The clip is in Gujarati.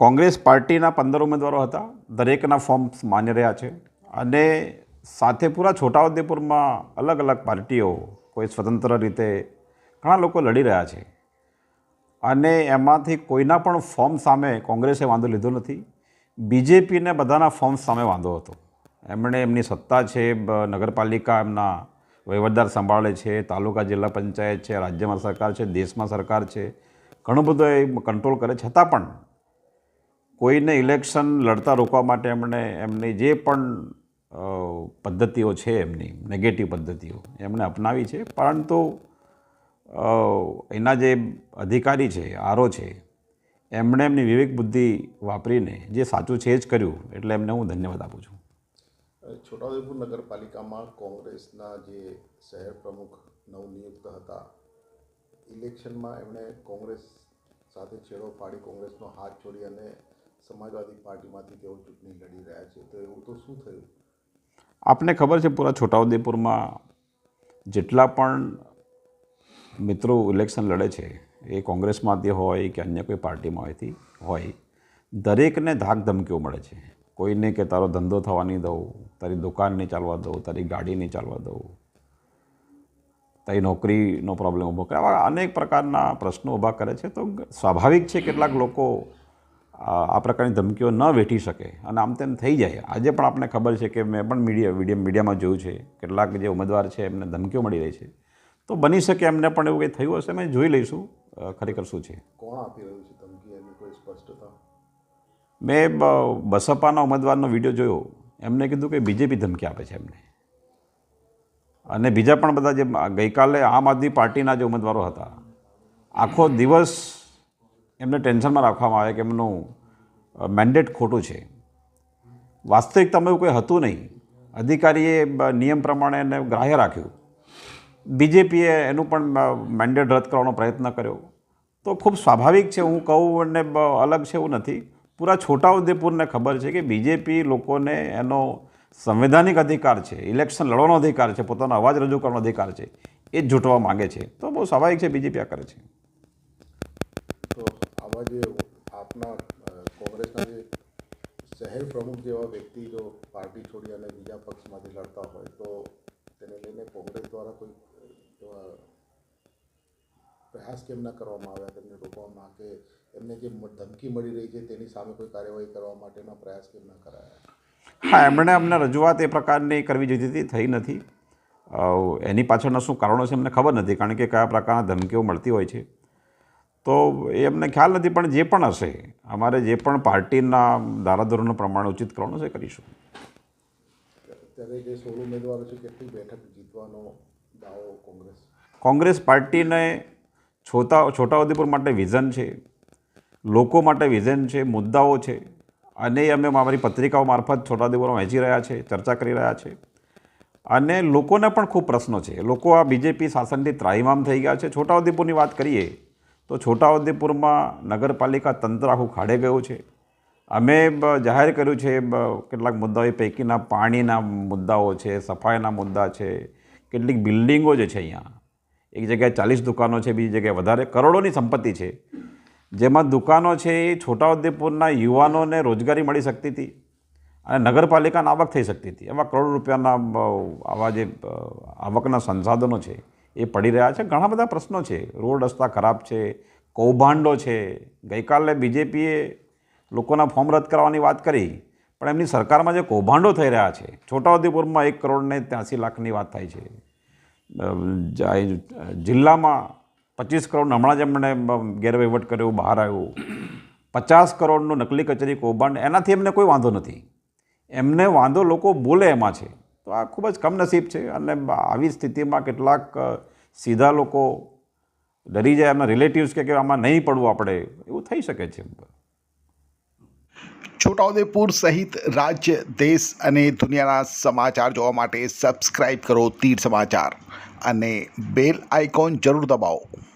કોંગ્રેસ પાર્ટીના પંદર ઉમેદવારો હતા, દરેકના ફોર્મ્સ માન્ય રહ્યા છે અને સાથે પૂરા છોટાઉદેપુરમાં અલગ અલગ પાર્ટીઓ કોઈ સ્વતંત્ર રીતે ઘણા લોકો લડી રહ્યા છે. અને એમાંથી કોઈના પણ ફોર્મ સામે કોંગ્રેસે વાંધો લીધો નથી. બીજેપીને બધાના ફોર્મ સામે વાંધો હતો. એમણે એમની સત્તા છે નગરપાલિકા એમના વહીવટદાર સંભાળે છે, તાલુકા જિલ્લા પંચાયત છે, રાજ્યમાં સરકાર છે, દેશમાં સરકાર છે, ઘણું બધું એ કંટ્રોલ કરે. છતાં પણ કોઈને ઇલેક્શન લડતા રોકવા માટે એમણે એમની જે પણ પદ્ધતિઓ છે એમની નેગેટિવ પદ્ધતિઓ, એમણે અપનાવી છે. પરંતુ એના જે અધિકારી છે, આરો છે, એમણે એમની વિવેક બુદ્ધિ વાપરીને જે સાચું છે જ કર્યું. એટલે એમને હું ધન્યવાદ આપું છું. છોટાઉદેપુર નગરપાલિકામાં કોંગ્રેસના જે શહેર પ્રમુખ નવનિયુક્ત હતા, ઇલેક્શનમાં એમણે કોંગ્રેસ સાથે છેડો પાડી, કોંગ્રેસનો હાથ છોડી અને સમાજવાદી પાર્ટીમાંથી તેઓ ચૂંટણી લડી રહ્યા છે. તો એવું તો શું થયું? આપને ખબર છે પૂરા છોટાઉદેપુરમાં જેટલા પણ મિત્રો ઇલેક્શન લડે છે, એ કોંગ્રેસમાંથી હોય કે અન્ય કોઈ પાર્ટીમાંથી હોય દરેકને ધાક ધમકીઓ મળે છે. કોઈને કે તારો ધંધો થવા નહીં દઉં, તારી દુકાન નહીં ચાલવા દઉં, તારી ગાડી નહીં ચાલવા દઉં, તારી નોકરીનો પ્રોબ્લેમ ઊભો કરે. આવા અનેક પ્રકારના પ્રશ્નો ઊભા કરે છે. તો સ્વાભાવિક છે કેટલાક લોકો આ પ્રકારની ધમકીઓ ન વેઠી શકે. અને આમ તેમ થઈ જાય. આજે પણ આપણને ખબર છે કે મેં પણ મીડિયા મીડિયા મીડિયામાં જોયું છે. કેટલાક જે ઉમેદવાર છે એમને ધમકીઓ મળી રહી છે. તો બની શકે એમને પણ એવું કંઈ થયું હશે અમે જોઈ લઈશું ખરેખર શું છે. કોણ આપી રહ્યું છે ધમકી? એની કોઈ સ્પષ્ટતા? મેં બ- બસપાના ઉમેદવારનો વીડિયો જોયો. એમને કીધું કે બીજેપી ધમકી આપે છે એમને. અને બીજા પણ બધા જે ગઈકાલે આમ આદમી પાર્ટીના જે ઉમેદવારો હતા. આખો દિવસ એમને ટેન્શનમાં રાખવામાં આવે કે એમનું મેન્ડેટ ખોટું છે. વાસ્તવિકતામાં એવું કોઈ હતું નહીં. અધિકારીએ નિયમ પ્રમાણે એને ગ્રાહ્ય રાખ્યું. બીજેપીએ એનું પણ મેન્ડેટ રદ કરવાનો પ્રયત્ન કર્યો. તો ખૂબ સ્વાભાવિક છે, હું કહું અને અલગ છે એવું નથી. પૂરા છોટાઉદેપુરને ખબર છે કે બીજેપી લોકોને એનો સંવૈધાનિક અધિકાર છે, ઇલેક્શન લડવાનો અધિકાર છે, પોતાનો અવાજ રજૂ કરવાનો અધિકાર છે, એ જ જૂટવા માગે છે. તો બહુ સ્વાભાવિક છે, બીજેપી આ કરે છે. તો આવા જે આપના કોંગ્રેસના જે શહેર પ્રમુખ જેવા વ્યક્તિ જો પાર્ટી છોડી અને બીજા પક્ષમાંથી લડતા હોય, તો તેને લઈને કોંગ્રેસ દ્વારા કોઈ પ્રયાસ કેમ ના કરવામાં આવ્યા? તેમને રોકવામાં કે એમને જે ધમકી મળી રહી છે તેની સામે કોઈ કાર્યવાહી કરવા માટેના પ્રયાસ કેમ ના કરાયા? હા, એમણે અમને રજૂઆત એ પ્રકારની કરવી જોઈતી હતી, થઈ નથી. એની પાછળના શું કારણો છે એમને ખબર નથી, કારણ કે કયા પ્રકારના ધમકીઓ મળતી હોય છે. તો એ એમને ખ્યાલ નથી પણ જે પણ હશે અમારે જે પણ પાર્ટીના ધારાધોરણ પ્રમાણે ઉચિત કરવાનું છે કરીશું. અત્યારે જે સોળ ઉમેદવારો છે કેટલી બેઠક જીતવાનો દાવો કોંગ્રેસ? કોંગ્રેસ પાર્ટીને છોટા છોટાઉદેપુર માટે વિઝન છે લોકો માટે વિઝન છે મુદ્દાઓ છે અને એ અમે અમારી પત્રિકાઓ મારફત છોટાઉદેપુરમાં વહેંચી રહ્યા છે ચર્ચા કરી રહ્યા છે. અને લોકોને પણ ખૂબ પ્રશ્નો છે. લોકો આ બીજેપી શાસનથી ત્રાહિમામ થઈ ગયા છે. છોટાઉદેપુરની વાત કરીએ તો છોટાઉદેપુરમાં નગરપાલિકા તંત્ર આખું ખાડે ગયું છે. અમે જાહેર કર્યું છે કેટલાક મુદ્દાઓ, એ પૈકીના પાણીના મુદ્દાઓ છે, સફાઈના મુદ્દા છે, કેટલીક બિલ્ડિંગો જે છે અહીંયા. એક જગ્યાએ ચાલીસ દુકાનો છે, બીજી જગ્યાએ વધારે કરોડોની સંપત્તિ છે. જેમાં દુકાનો છે એ છોટાઉદેપુરના યુવાનોને રોજગારી મળી શકતી હતી અને નગરપાલિકાને આવક થઈ શકતી હતી. એમાં કરોડ રૂપિયાના આવા જે આવકના સંસાધનો છે એ પડી રહ્યા છે. ઘણા બધા પ્રશ્નો છે. રોડ રસ્તા ખરાબ છે. કૌભાંડો છે. ગઈકાલે બીજેપીએ લોકોના ફોર્મ રદ કરવાની વાત કરી, પણ એમની સરકારમાં જે કૌભાંડો થઈ રહ્યા છે, છોટાઉદેપુરમાં એક કરોડને ત્યાંસી લાખની વાત થાય છે. જિલ્લામાં પચીસ કરોડ હમણાં જ એમણે ગેરવહીવટ કર્યો, બહાર આવ્યું. પચાસ કરોડનું નકલી કચેરી કૌભાંડ, એનાથી એમને કોઈ વાંધો નથી. એમને વાંધો લોકો બોલે એમાં છે. તો આ ખૂબ જ કમનસીબ છે અને આવી સ્થિતિમાં કેટલાક સીધા લોકો ડરી જાય એમના રિલેટિવ્સ કે આમાં નહીં પડવું આપણે, એવું થઈ શકે છે. છોટાઉદેપુર સહિત રાજ્ય, દેશ અને દુનિયાના સમાચાર જોવા માટે સબસ્ક્રાઈબ કરો તીર સમાચાર અને બેલ આઇકોન જરૂર દબાવો.